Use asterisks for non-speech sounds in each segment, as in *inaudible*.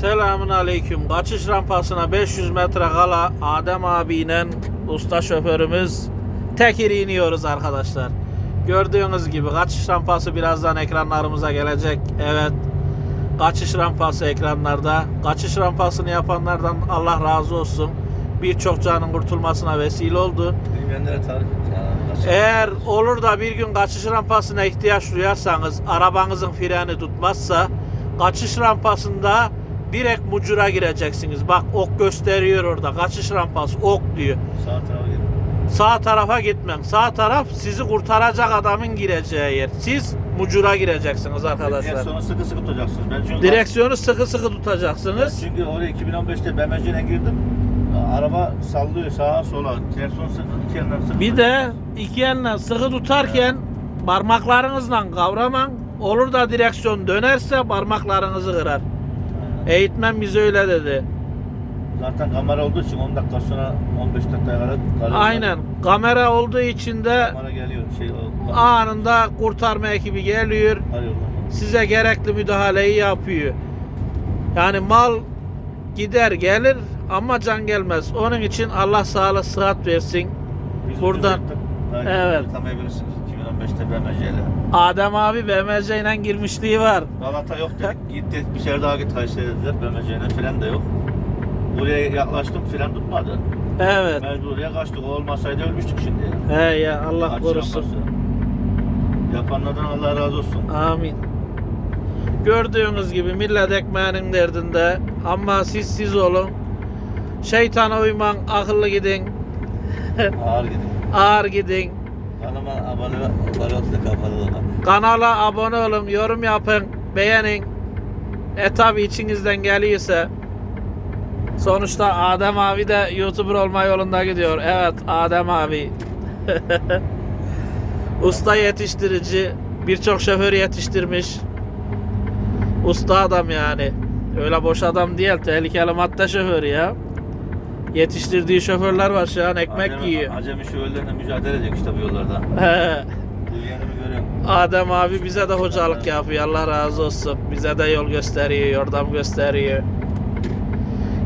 Selamun aleyküm. Kaçış rampasına 500 metre kala Adem abiyle usta şoförümüz tekir iniyoruz arkadaşlar. Gördüğünüz gibi kaçış rampası birazdan ekranlarımıza gelecek. Evet. Kaçış rampası ekranlarda. Kaçış rampasını yapanlardan Allah razı olsun. Birçok canın kurtulmasına vesile oldu. Bilmeyenlere tarif et ya. Nasıl? Eğer olur da bir gün kaçış rampasına ihtiyaç duyarsanız arabanızın freni tutmazsa kaçış rampasında direkt mucura gireceksiniz. Bak ok gösteriyor orada. Kaçış rampası ok diyor. Sağ tarafa gidin. Sağ tarafa gitmem. Sağ taraf sizi kurtaracak adamın gireceği yer. Siz mucura gireceksiniz arkadaşlar. Direksiyonu sıkı sıkı tutacaksınız. Ben çünkü Direksiyonu sıkı sıkı Ben tutacaksınız. çünkü oraya 2015'te BMC'ne girdim. Araba sallıyor sağa sola. Direksiyon sıkı iki yandan sıkı. Bir de iki elle sıkı tutarken parmaklarınızla kavraman olur da direksiyon dönerse parmaklarınızı kırar. Eğitmen bize öyle dedi. Zaten kamera olduğu için 10 dakika sonra 15 dakikaya kadar kalıyor. Aynen. Kamera olduğu için de Kamera geliyor. Şey, o, anında kurtarma ekibi geliyor. arıyorlar. Size gerekli müdahaleyi yapıyor. Yani mal gider gelir ama can gelmez. Onun için Allah sağlık sıhhat versin. Biz Buradan- ucuz yaptık. Belki Evet. Tanıyabilirsiniz 2015'te BMC ile. Adem abi BMC ile girmişliği var. Galata yok dedik. Gittik bir şehir daha git Kayseri dediler. BMC ile fren de yok. Buraya yaklaştım fren tutmadı. Evet. Mecburiye kaçtık. O olmasaydı ölmüştük şimdi. He ya Allah Aç korusun. rampası. Yapanlardan Allah razı olsun. Amin. Gördüğünüz gibi millet ekmeğinin derdinde ama siz siz olun. Şeytana uyman, akıllı gidin, Ağır gidin. ağır gidin. Kanalıma abone olun da kafalı Kanala abone olun, yorum yapın, beğenin. E tabi içinizden geliyorsa. Sonuçta Adem abi de YouTuber olma yolunda gidiyor. Evet Adem abi. *laughs* Usta yetiştirici. Birçok şoför yetiştirmiş. Usta adam yani. Öyle boş adam değil. Tehlikeli madde şoförü ya. Yetiştirdiği şoförler var şu an ekmek acemi, yiyor. Acemi şoförlerle mücadele edecek işte bu yollarda. Adem abi bize de hocalık yapıyor. Allah razı olsun. Bize de yol gösteriyor, yordam gösteriyor.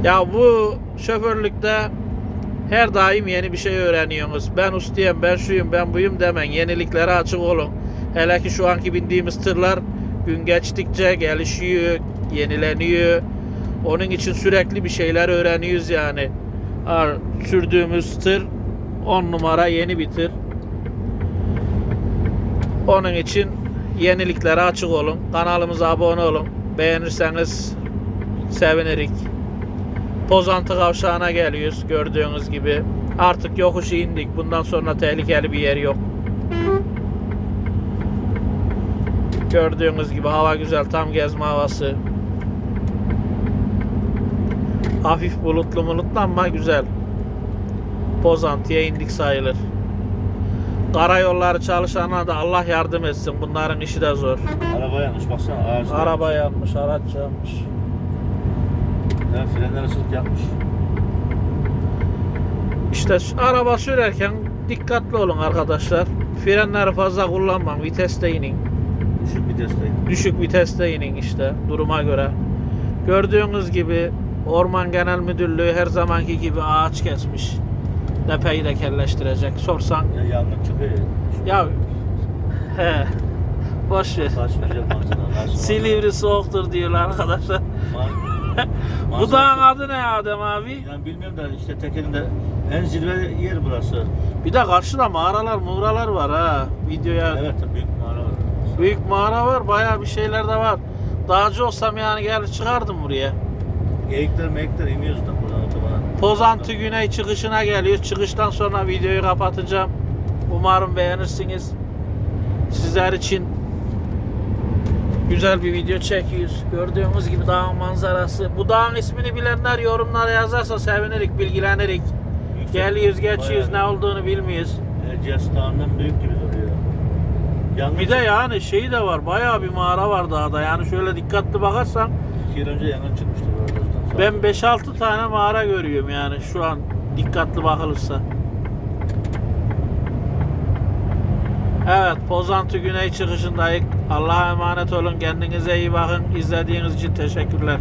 Ya bu şoförlükte her daim yeni bir şey öğreniyorsunuz. Ben ustayım, ben şuyum, ben buyum demen. Yeniliklere açık olun. Hele ki şu anki bindiğimiz tırlar gün geçtikçe gelişiyor, yenileniyor. Onun için sürekli bir şeyler öğreniyoruz yani. Ha, Sürdüğümüz tır 10 numara yeni bir tır. Onun için yeniliklere açık olun. Kanalımıza abone olun. Beğenirseniz sevinirik. Pozantı kavşağına geliyoruz gördüğünüz gibi. Artık yokuşu indik. Bundan sonra tehlikeli bir yer yok. Gördüğünüz gibi hava güzel. Tam gezme havası. Hafif bulutlu bulutlu ama güzel. Pozantıya indik sayılır. Karayolları çalışana da Allah yardım etsin. Bunların işi de zor. Araba yanlış baksana ağaçta. Araba yanmış, araç yanmış. Ya frenler ısıt yapmış. İşte araba sürerken dikkatli olun arkadaşlar. Frenleri fazla kullanmayın. Viteste inin. Düşük vitesteyim. Düşük viteste inin işte duruma göre. Gördüğünüz gibi Orman Genel Müdürlüğü her zamanki gibi ağaç kesmiş. Depeyi de kelleştirecek. Sorsan Ya yangın çıkıyor. ya he boş ver. Silivri soğuktur diyorlar arkadaşlar. *laughs* Bu dağın adı ne Adem abi? Yani bilmiyorum da işte tekelinde en zirve yer burası. Bir de karşıda mağaralar mağaralar var ha. Videoya Evet büyük mağara var. büyük mağara var. Bayağı bir şeyler de var. Dağcı olsam yani gelir çıkardım buraya. Geyikler meyikler iniyoruz da buradan otobana. Pozantı Güney çıkışına geliyoruz. Çıkıştan sonra videoyu kapatacağım. Umarım beğenirsiniz. Sizler için güzel bir video çekiyoruz. Gördüğünüz gibi dağın manzarası. Bu dağın ismini bilenler yorumlara yazarsa sevinirik, bilgilenirik. Yüksek- Geliyoruz, geçiyoruz, ne olduğunu bilmiyoruz. Erciyes Dağı'ndan büyük gibi duruyor. Yangın Bir de yani şeyi de var. Bayağı bir mağara var dağda. Yani şöyle dikkatli bakarsan İki yıl önce yangın çıkmıştı. Ben 5-6 tane mağara görüyorum yani şu an dikkatli bakılırsa. Evet, Pozantı Güney çıkışındayız. Allah'a emanet olun. Kendinize iyi bakın. İzlediğiniz için teşekkürler.